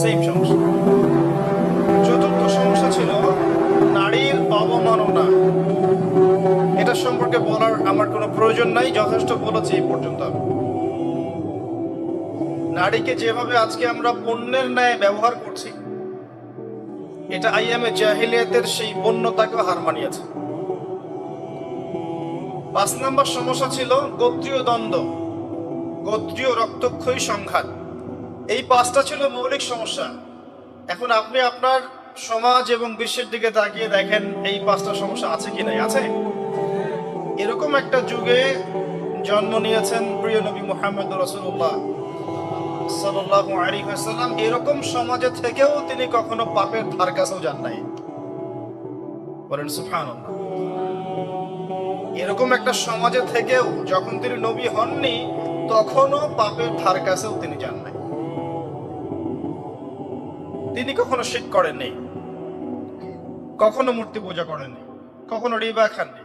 Same সমস্যা। চতুর্থ সমস্যা ছিল নারীর অবমাননা। এটা সম্পর্কে বলার আমার কোনো প্রয়োজন নাই, যথেষ্ট বলেছি এই পর্যন্ত। নারীকে যেভাবে আজকে আমরা পণ্যের ন্যায় ব্যবহার করছি, এটা আইএমএ জাহিলিয়াতের সেই বন্যতাকেও হার মানিয়েছে। পাঁচ নম্বর সমস্যা ছিল গোত্রীয় দ্বন্দ্ব, গোত্রীয় রক্তক্ষয়ী সংঘাত। এই পাঁচটা ছিল মৌলিক সমস্যা। এখন আপনি আপনার সমাজ এবং বিশ্বের দিকে তাকিয়ে দেখেন এই পাঁচটা সমস্যা আছে কি নাই। আছে? এরকম একটা যুগে জন্ম নিয়েছেন প্রিয় নবী মোহাম্মদ রসুল্লাহ আলাইহি ওয়াসাল্লাম। এরকম সমাজে থেকেও তিনি কখনো পাপের ধার কাছেও যান নাই। বলেন, সুবহানাল্লাহ। এরকম একটা সমাজে থেকেও যখন তিনি নবী হননি, তখনও পাপের ধার কাছেও তিনি যান তিনি কখনো শিখ করেননি কখনো মূর্তি পূজা করেননি কখনো রিবা খাননি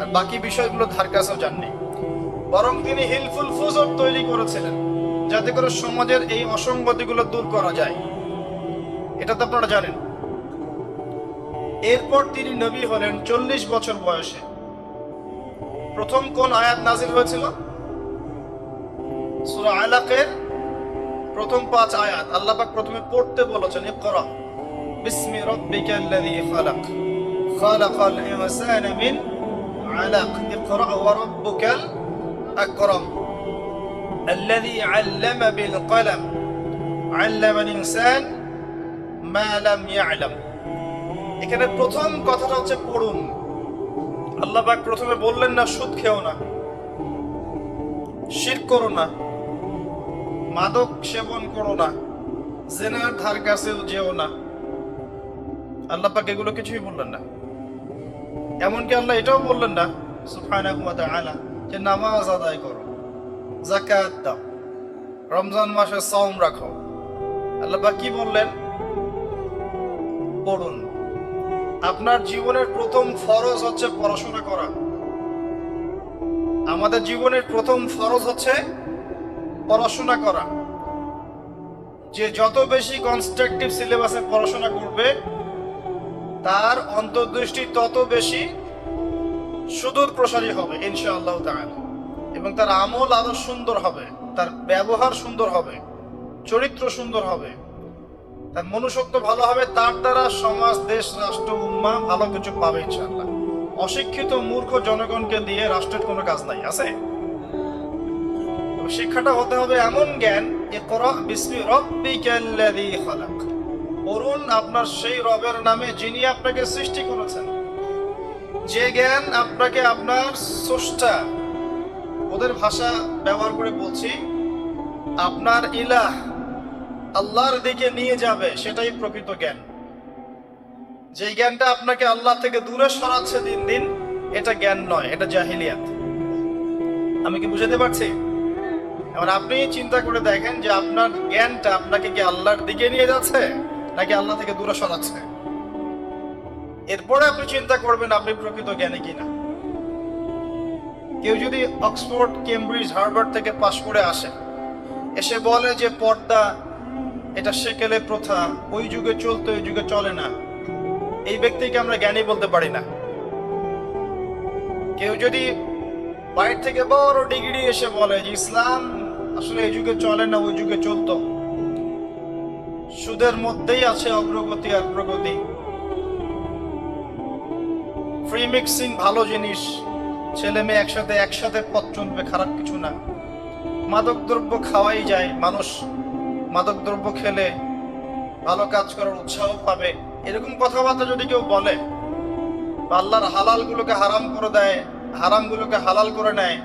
আর বাকি বিষয়গুলো ধার কাছেও যাননি বরং তিনি হিলফুল ফুজর তৈরি করেছিলেন, যাতে করে সমাজের এই অসঙ্গতিগুলো দূর করা যায়। এটা তো আপনারা জানেন। এরপর তিনি নবী হলেন চল্লিশ বছর বয়সে। প্রথম কোন আয়াত নাজিল হয়েছিল? সূরা আলাকের প্রথম পাঁচ আয়াত আল্লাহ পাক প্রথমে পড়তে বলেছেন ইকরা বিসমি রাব্বিকাল্লাযী খালাক খালাকাল ইনসানা মিন আলাক ইকরা ওয়া রাব্বুকাল আকরাম الذي علم بالقلم علم الإنسان ما لم يعلم এখানে প্রথম কথাটা হচ্ছে পড়ুন আল্লাহ পাক প্রথমে বললেন না সুদ খেও না শির করো না মাদক সেবন করো না, জেনার ধার কাছেও যেও না। আল্লাহ পাক এগুলো কিছুই বললেন না। এমনকি আল্লাহ এটাও বললেন না ওয়া তাআলা, যে নামাজ আদায় করো দাও, রমজান মাসে সাওম রাখো। আল্লাহ কি বললেন? পড়ুন। আপনার জীবনের প্রথম ফরজ হচ্ছে পড়াশোনা করা। আমাদের জীবনের প্রথম ফরজ হচ্ছে পড়াশোনা করা। যে যত বেশি কনস্ট্রাকটিভ সিলেবাসে পড়াশোনা করবে, তার অন্তর্দৃষ্টি তত বেশি সুদূর প্রসারী হবে, ইনশাআল্লাহ তাআলা। এবং তার আমল আরও সুন্দর হবে, তার ব্যবহার সুন্দর হবে, চরিত্র সুন্দর হবে, তার মনুষ্যত্ব ভালো হবে, তার দ্বারা সমাজ, দেশ, রাষ্ট্র, উম্মা ভালো কিছু পাবে ইনশাআল্লাহ। অশিক্ষিত মূর্খ জনগণকে দিয়ে রাষ্ট্রের কোনো কাজ নাই, আছে? শিক্ষাটা হতে হবে এমন জ্ঞান ইকরা বিসমি রাব্বিকাল্লাযী খালাক। পড়ুন আপনার সেই রবের নামে যিনি আপনাকে সৃষ্টি করেছেন। যে জ্ঞান আপনাকে আপনার স্রষ্টা, ওদের ভাষা ব্যবহার করে বলছি, আপনার ইলাহ আল্লাহর দিকে নিয়ে যাবে, সেটাই প্রকৃত জ্ঞান। যে জ্ঞানটা আপনাকে আল্লাহ থেকে দূরে সরাচ্ছে দিন দিন, এটা জ্ঞান নয়, এটা জাহিলিয়াত। আমি কি বুঝাতে পারছি? এবার আপনি চিন্তা করে দেখেন যে আপনার জ্ঞানটা আপনাকে কি আল্লাহর দিকে নিয়ে যাচ্ছে, নাকি আল্লাহ থেকে দূরে সরাচ্ছে? এরপরে আপনি চিন্তা করবেন আপনি প্রকৃত জ্ঞানী কিনা। কেউ যদি অক্সফোর্ড, কেমব্রিজ, হার্ভার্ড থেকে পাশ করে আসে, এসে বলে যে পর্দা, এটা সেকেলে প্রথা, ওই যুগে চলতো ওই যুগে চলে না। এই ব্যক্তিকে আমরা জ্ঞানী বলতে পারি না। কেউ যদি বাইরে থেকে বড় ডিগ্রি এসে বলে যে ইসলাম আসলে এই যুগে চলে না, ওই যুগে চলতো। সুদের মধ্যেই আছে অগ্রগতি আর প্রগতি। ফ্রি মিক্সিং ভালো জিনিস। ছেলে মেয়ে একসাথে একসাথে পথ চলবে, খারাপ কিছু না। মাদক দ্রব্য খাওয়াই যায় মানুষ। মাদক দ্রব্য খেলে ভালো কাজ করার উৎসাহ পাবে। এরকম কথাবার্তা যদি কেউ বলে, বা আল্লাহর হালালগুলোকে হারাম করে দেয়, হারামগুলোকে হালাল করে নেয়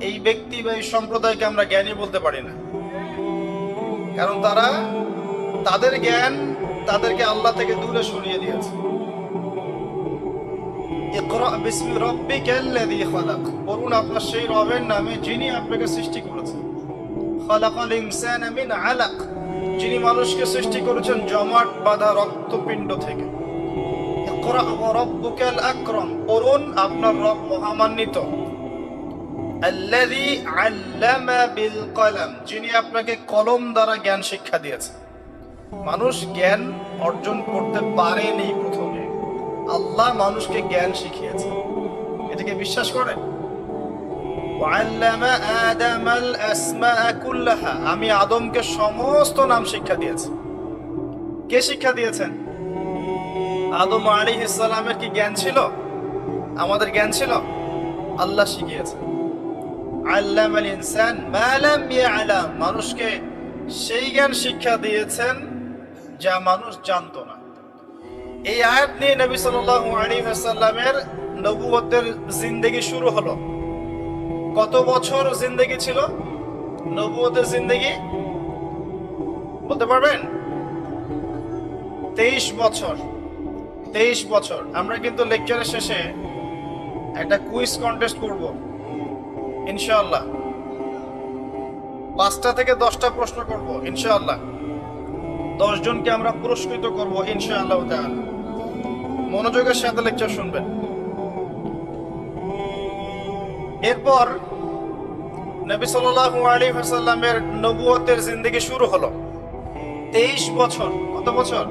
এই ব্যক্তি বা এই সম্প্রদায়কে আমরা জ্ঞানী বলতে পারি না। কারণ তারা তাদের জ্ঞান তাদেরকে আল্লাহ থেকে দূরে সরিয়ে দিয়েছে। আপনার রব মহামান্বিত। আল্লাযী আল্লামা বিল কলম, যিনি আপনাকে কলম দ্বারা জ্ঞান শিক্ষা দিয়েছেন। মানুষ জ্ঞান অর্জন করতে পারেনি প্রথমে। আল্লাহ মানুষকে জ্ঞান শিখিয়েছে। এটাকে বিশ্বাস করেন? আমি আদমকে সমস্ত নাম শিক্ষা দিয়েছি। কে শিক্ষা দিয়েছেন? আদম আলী ইসলামের কি জ্ঞান ছিল? আমাদের জ্ঞান ছিল? আল্লাহ শিখিয়েছেন। আল্লাম আল ইনসান মা লাম ইয়ালাম, মানুষকে সেই জ্ঞান শিক্ষা দিয়েছেন যা মানুষ জানতো না। এই আয়াত নিয়ে নবী সাল্লাল্লাহু আলাইহি ওয়াসাল্লামের নবুয়তের জিন্দেগি শুরু হলো। কত বছর জিন্দেগি ছিল? নবুয়তের জিন্দেগি বলতে পারবেন? তেইশ বছর তেইশ বছর। আমরা কিন্তু লেকচারের শেষে একটা কুইজ কন্টেস্ট করব। ইনশাআল্লাহ। পাঁচটা থেকে দশটা প্রশ্ন করব, ইনশাআল্লাহ। জনকে আমরা পুরস্কৃত করব, ইনশাআল্লাহ মনোযোগের সাথে লেকচার শুনবেন। এরপর নবী সাল্লাল্লাহু আলাইহি ওয়াসাল্লামের নবুয়তের জিন্দেগি শুরু হলো। তেইশ বছর, কত বছর?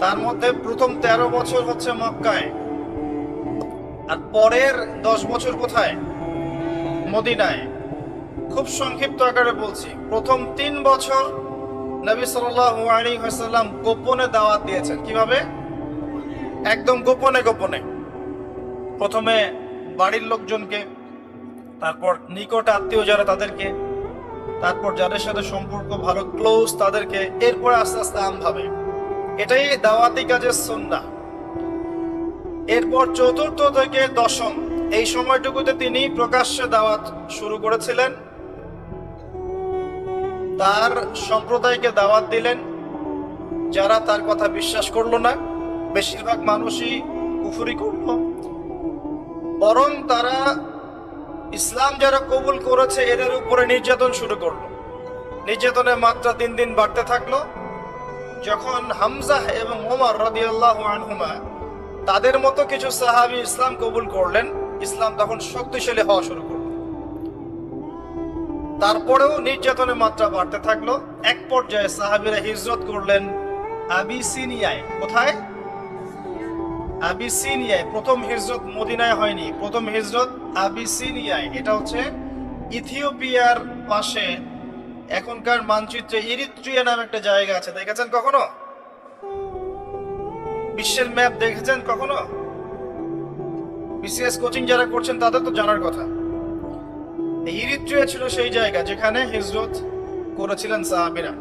তার মধ্যে প্রথম তেরো বছর হচ্ছে মক্কায়। আর পরের দশ বছর কোথায়? মদিনায়। খুব সংক্ষিপ্ত আকারে বলছি। প্রথম তিন বছর নবী ওয়াসাল্লাম গোপনে দাওয়াত দিয়েছেন। কীভাবে? একদম গোপনে গোপনে। প্রথমে বাড়ির লোকজনকে, তারপর নিকট আত্মীয় যারা তাদেরকে, তারপর যাদের সাথে সম্পর্ক ভালো ক্লোজ তাদেরকে, এরপরে আস্তে আস্তে আমভাবে এটাই দাওয়াতি কাজের সন্না এরপর চতুর্থ থেকে দশম এই সময়টুকুতে তিনি প্রকাশ্যে দাওয়াত শুরু করেছিলেন। তার সম্প্রদায়কে দাওয়াত দিলেন। যারা তার কথা বিশ্বাস করল না, বেশিরভাগ মানুষই কুফুরি করল। বরং তারা ইসলাম যারা কবুল করেছে, এদের উপরে নির্যাতন শুরু করল। নির্যাতনের মাত্রা দিন দিন বাড়তে থাকল। যখন হামজা এবং ওমর রাদিয়াল্লাহু আনহুমা তাদের মতো কিছু সাহাবী ইসলাম কবুল করলেন ইসলাম তখন শক্তিশালী হওয়া শুরু করল। তারপরেও নির্যাতনের মাত্রা বাড়তে থাকল। এক পর্যায়ে সাহাবীরা হিজরত করলেন আবিসিনিয়ায়। কোথায়? আবিসিনিয়ায়। প্রথম হিজরত মদিনায় হয়নি। প্রথম হিজরত আবিসিনিয়ায়। এটা হচ্ছে ইথিওপিয়ার পাশে এখনকার মানচিত্রে ইরিত্রিয়া নামে একটা জায়গা আছে। দেখেছেন কখনো? বিশ্বের ম্যাপ দেখেছেন কখনো? বিসিএস কোচিং যারা করছেন, তাদের তো জানার কথা। ইরিত্রিয়া ছিল সেই জায়গা যেখানে হিজরত করেছিলেন সাহাবিরা।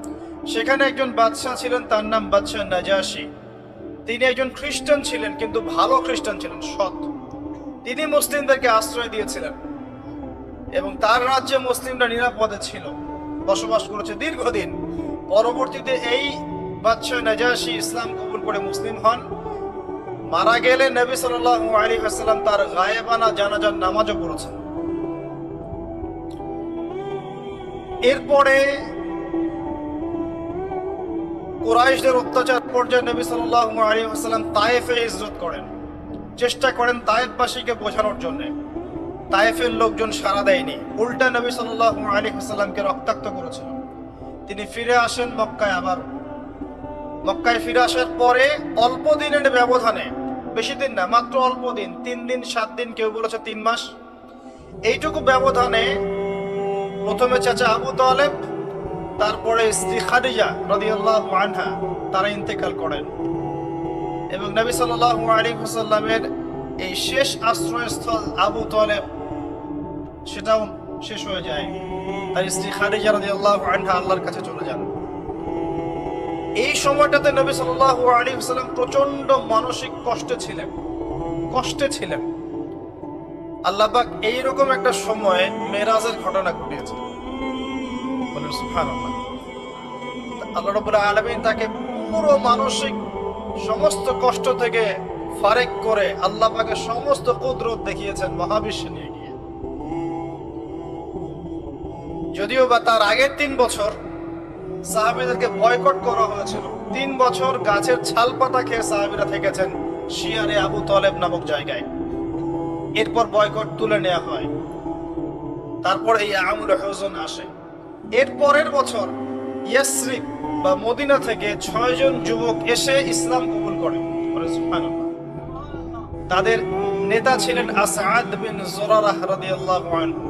সেখানে একজন বাদশাহ ছিলেন, তার নাম বাদশাহ নাজাসি। তিনি একজন খ্রিস্টান ছিলেন, কিন্তু ভালো খ্রিস্টান ছিলেন, সৎ। তিনি মুসলিমদেরকে আশ্রয় দিয়েছিলেন। এবং তার রাজ্যে মুসলিমরা নিরাপদে ছিল, বসবাস করেছে দীর্ঘদিন। পরবর্তীতে এই বাদশাহ নাজাসি ইসলাম কবুল করে মুসলিম হন। মারা গেলে নবী সাল্লাল্লাহু আলাইহি ওয়াসাল্লাম তার গায়েবানা জানাজার নামাজও পড়েছেন। এরপরে কুরাইশদের অত্যাচার পর্যায়ে নবী সাল্লাল্লাহু আলাইহি ওয়াসাল্লাম তায়েফে হিজরত করেন। চেষ্টা করেন তায়েফবাসীকে বোঝানোর জন্য। তায়েফের লোকজন সাড়া দেয়নি। উল্টা নবী সাল্লাল্লাহু আলাইহি ওয়াসাল্লামকে রক্তাক্ত করেছিল। তিনি ফিরে আসেন মক্কায় আবার। মক্কায় ফিরে আসার পরে অল্প দিনের ব্যবধানে বেশি দিন না, মাত্র অল্প দিন, তিন দিন, সাত দিন কেউ বলেছে তিন মাস। এইটুকু ব্যবধানে প্রথমে চাচা আবু তালেব, তারপরে স্ত্রী খাদিজা রাদিয়াল্লাহু আনহা, তারা ইন্তেকাল করেন। এবং নবী সাল্লাল্লাহু আলাইহি ওয়াসাল্লামের এই শেষ আশ্রয়স্থল আবু তালেব, সেটাও শেষ হয়ে যায়। তার স্ত্রী খাদিজা রাদিয়াল্লাহু আনহা আল্লাহর কাছে চলে যান। এই সময়টাতে নবী সাল্লাল্লাহু আলাইহি ওয়াসাল্লাম প্রচণ্ড মানসিক কষ্টে ছিলেন। কষ্টে ছিলেন। আল্লাহ পাক এইরকম একটা সময়ে মেরাজের ঘটনা ঘটিয়েছে বলেন আল্লাহ রাব্বুল আলামিন তাকে পুরো মানসিক সমস্ত কষ্ট থেকে ফারেক করে আল্লাহ পাকে সমস্ত কুদরত দেখিয়েছেন, মহাবিশ্বে নিয়ে গিয়ে। যদিও বা তার আগের তিন বছর সাহাবিদেরকে বয়কট করা হয়েছিল। তিন বছর গাছের ছাল পাতা খেয়ে সাহাবিরা থেকেছেন শিয়ারে আবু তলেব নামক জায়গায়। এরপর বয়কট তুলে নেওয়া হয়। তারপর এই আমুল হজন আসে। এর পরের বছর ইয়াসরিব বা মদিনা থেকে ছয়জন যুবক এসে ইসলাম কবুল করে। তাদের নেতা ছিলেন আসাদ বিন জোরারাহ রাদিয়াল্লাহু আনহু।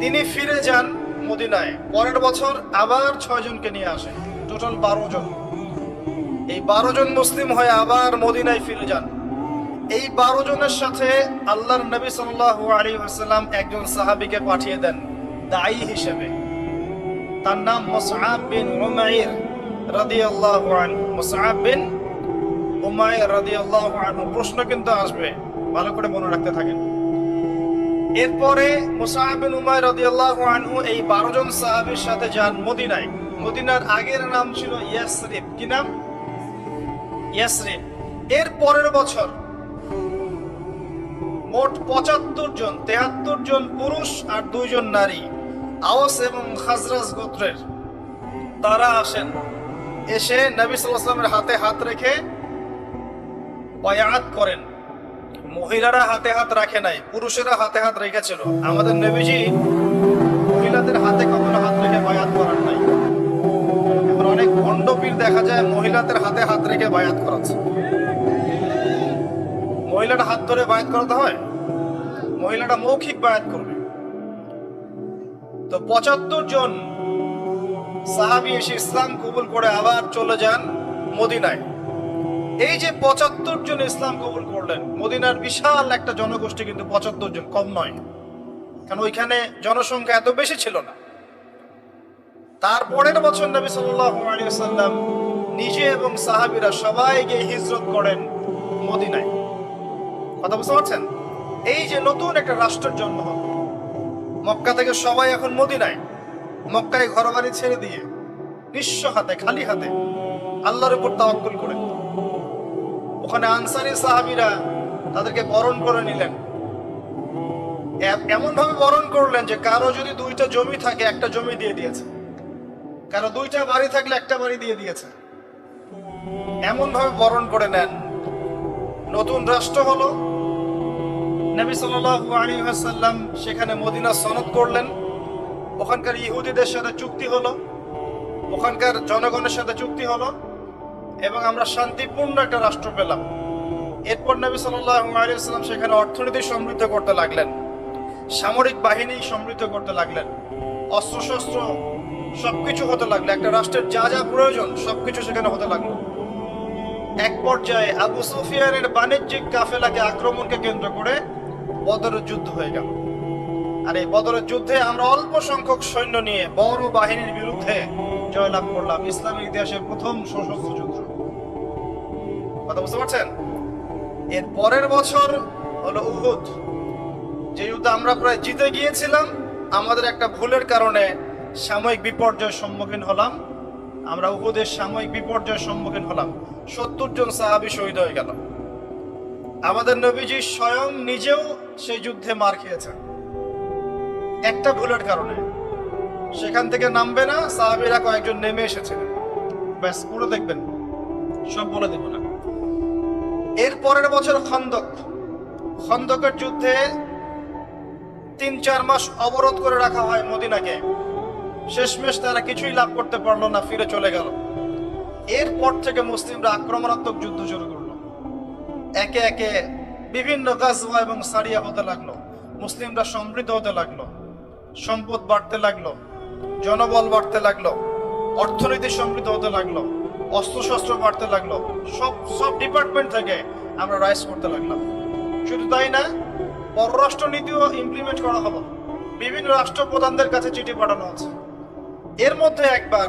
তিনি ফিরে যান মদিনায়। পরের বছর আবার ছয় জনকে নিয়ে আসেন টোটাল বারো জন। এই বারো জন মুসলিম হয়ে আবার মদিনায় ফিরে যান। এই বারো জনের সাথে আল্লাহর নবী সাল্লাল্লাহু আলাইহি ওয়াসাল্লাম একজন সাহাবিকে পাঠিয়ে দেন, দায়ী হিসেবে। তার নাম মুসআব বিন উমাইর রাদিয়াল্লাহু আনহু। মুসআব বিন উমাইর রাদিয়াল্লাহু আনহু। প্রশ্ন কিন্তু আসবে। ভালো করে মনে রাখতে থাকেন। এরপরে মুসাহাব বিন উমাইর রাদিয়াল্লাহু আনহু এই 12 জন সাহাবীর সাথে যান মদিনায়। মদিনার আগের নাম ছিল ইয়াসরিব। কি নাম? ইয়াসরিব। এর পরের বছর মোট পঁচাত্তর জন, তেহাত্তর জন পুরুষ আর দুইজন নারী আওস এবং খাজরাজ গোত্রের, তারা আসেন। এসে নবী হাতে হাত রেখে বায়াত করেন। মহিলারা হাতে হাত রাখে নাই, পুরুষেরা হাতে হাত রেখেছিল। আমাদের নবীজি মহিলাদের হাতে কখনো হাত রেখে বায়াত করার নাই। এখন অনেক ভণ্ডপীর দেখা যায় মহিলাদের হাতে হাত রেখে বায়াত করাচ্ছে। মহিলাটা হাত ধরে বায়াত করাতে হয়? মহিলাটা মৌখিক বায়াত করবে। তো পঁচাত্তর জন সাহাবি এসে ইসলাম কবুল করে আবার চলে যান মদিনায়। এই যে পঁচাত্তর জন ইসলাম কবুল করলেন, মদিনার বিশাল একটা জনগোষ্ঠী কিন্তু পঁচাত্তর জন, কম নয়। কারণ ওইখানে জনসংখ্যা এত বেশি ছিল না? তারপরের বছর নবী ওয়াসাল্লাম নিজে এবং সাহাবিরা সবাই গিয়ে হিজরত করেন মদিনায়। কথা বুঝতে পারছেন? এই যে নতুন একটা রাষ্ট্রের জন্ম হল। মক্কা থেকে সবাই এখন মদিনায়। মক্কায় ঘরবাড়ি ছেড়ে দিয়ে নিঃস্ব হাতে, খালি হাতে আল্লাহর উপর তাওয়াক্কুল করে ওখানে আনসারি সাহাবীরা তাদেরকে বরণ করে নিলেন। এমন ভাবে বরণ করলেন যে কারও যদি দুইটা জমি থাকে, একটা জমি দিয়ে দিয়েছে। কারও দুইটা বাড়ি থাকলে একটা বাড়ি দিয়ে দিয়েছে। এমন ভাবে বরণ করে নেন। নতুন রাষ্ট্র হলো। নবী আলাইহি সেখানে মদিনা সনদ করলেন। ওখানকার ইহুদিদের সাথে চুক্তি হলো। ওখানকার জনগণের সাথে চুক্তি হলো। এবং আমরা শান্তিপূর্ণ একটা রাষ্ট্র পেলাম। এরপর নবী ওয়াসাল্লাম সেখানে অর্থনীতি সমৃদ্ধ করতে লাগলেন। সামরিক বাহিনী সমৃদ্ধ করতে লাগলেন। অস্ত্রশস্ত্র সবকিছু হতে লাগল। একটা রাষ্ট্রের যা যা প্রয়োজন সবকিছু সেখানে হতে লাগল। এক পর্যায়ে আবু সুফিয়ানের বাণিজ্যিক কাফেলাকে আক্রমণকে কেন্দ্র করে বদরের যুদ্ধ হয়ে গেল। আর এই বদরের যুদ্ধে আমরা অল্প সংখ্যক সৈন্য নিয়ে বড় বাহিনীর বিরুদ্ধে জয়লাভ করলাম। ইসলামের ইতিহাসের প্রথম সশস্ত্র কথা বুঝতে পারছেন? এর পরের বছর হলো উহুদ। যে যুদ্ধে আমরা প্রায় জিতে গিয়েছিলাম, আমাদের একটা ভুলের কারণে সাময়িক বিপর্যয়ের সম্মুখীন হলাম। আমরা উহুদের সাময়িক বিপর্যয়ের সম্মুখীন হলাম। সত্তর জন সাহাবি শহীদ হয়ে গেল। আমাদের নবীজি স্বয়ং নিজেও সেই যুদ্ধে মার খেয়েছেন। একটা ভুলের কারণে। সেখান থেকে নামবে না, সাহাবিরা কয়েকজন নেমে এসেছিলেন। ব্যাস, পুরো দেখবেন। সব বলে দেব না। এর পরের বছর খন্দক। খন্দকের যুদ্ধে তিন, চার মাস অবরোধ করে রাখা হয় মদিনাকে। শেষমেশ তারা কিছুই লাভ করতে পারল না, ফিরে চলে গেল। এরপর থেকে মুসলিমরা আক্রমণাত্মক যুদ্ধ শুরু করল। একে একে বিভিন্ন গাছওয়া এবং সারিয়া হতে লাগল। মুসলিমরা সমৃদ্ধ হতে লাগল। সম্পদ বাড়তে লাগল। জনবল বাড়তে লাগল। অর্থনীতি সমৃদ্ধ হতে লাগল। অস্ত্রশস্ত্র বাড়তে লাগল। সব সব ডিপার্টমেন্ট থেকে আমরা রাইজ করতে লাগলাম। শুধু তাই না পররাষ্ট্র নীতিও ইমপ্লিমেন্ট করা হলো। বিভিন্ন রাষ্ট্রপ্রধানদের কাছে চিঠি পাঠানো হচ্ছে। এর মধ্যে একবার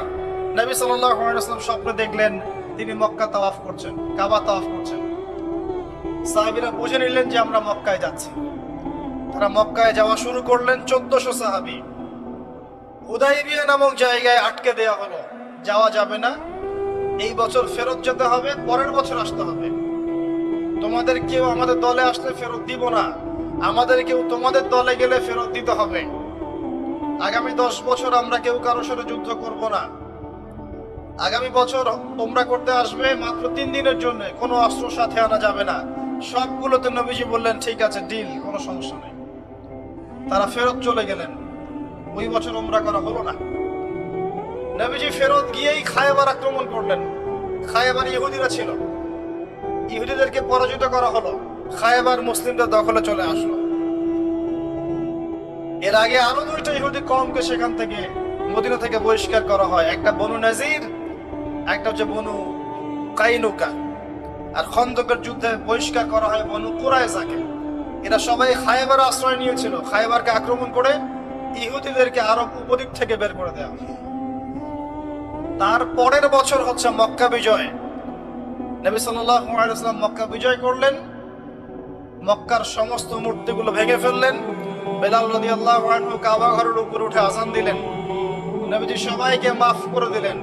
নবী আলাইহি স্বপ্নে দেখলেন, তিনি মক্কা তাওয়াফ করছেন, কাবা তাওয়াফ করছেন। সাহাবীরা বুঝে নিলেন যে আমরা মক্কায় যাচ্ছি। তারা মক্কায় যাওয়া শুরু করলেন চোদ্দশো সাহাবি। হুদাইবিয়া নামক জায়গায় আটকে দেওয়া হলো। যাওয়া যাবে না এই বছর ফেরত যেতে হবে, পরের বছর আসতে হবে। তোমাদের কেউ আমাদের দলে আসলে ফেরত দিব না। আমাদের কেউ তোমাদের দলে গেলে ফেরত দিতে হবে। আগামী দশ বছর আমরা কেউ কারোর সাথে যুদ্ধ করব না। আগামী বছর তোমরা করতে আসবে মাত্র তিন দিনের জন্য, কোনো অস্ত্র সাথে আনা যাবে না। সবগুলোতে নবীজি বললেন, ঠিক আছে ডিল কোনো সমস্যা নেই। তারা ফেরত চলে গেলেন। ওই বছর ওমরা করা হলো না। নবীজি ফেরত গিয়েই খায়বার আক্রমণ করলেন। খায়বার ইহুদিরা ছিল। ইহুদিদেরকে পরাজিত করা হলো। খায়বার মুসলিমদের দখলে চলে আসলো। এর আগে আরও দুইটা ইহুদি কমকে সেখান থেকে, মদিনা থেকে বহিষ্কার করা হয়। একটা বনু নাজির, একটা হচ্ছে বনু কাইনুকা। আর খন্দকের যুদ্ধে বহিষ্কার করা হয় বনু কুরাইজাকে। এরা সবাই খায়বার আশ্রয় নিয়েছিল। খায়বারকে আক্রমণ করে ইহুদিদেরকে আরব উপদ্বীপ থেকে বের করে দেওয়া। তার পরের বছর হচ্ছে মক্কা বিজয়। নবী সাল্লাম মক্কা বিজয় করলেন। মক্কার সমস্ত মূর্তিগুলো ভেঙে ফেললেন। বেলাল রদি আল্লাহ কাবা ঘরের উপর উঠে আসান দিলেন। নবীজি সবাইকে মাফ করে দিলেন।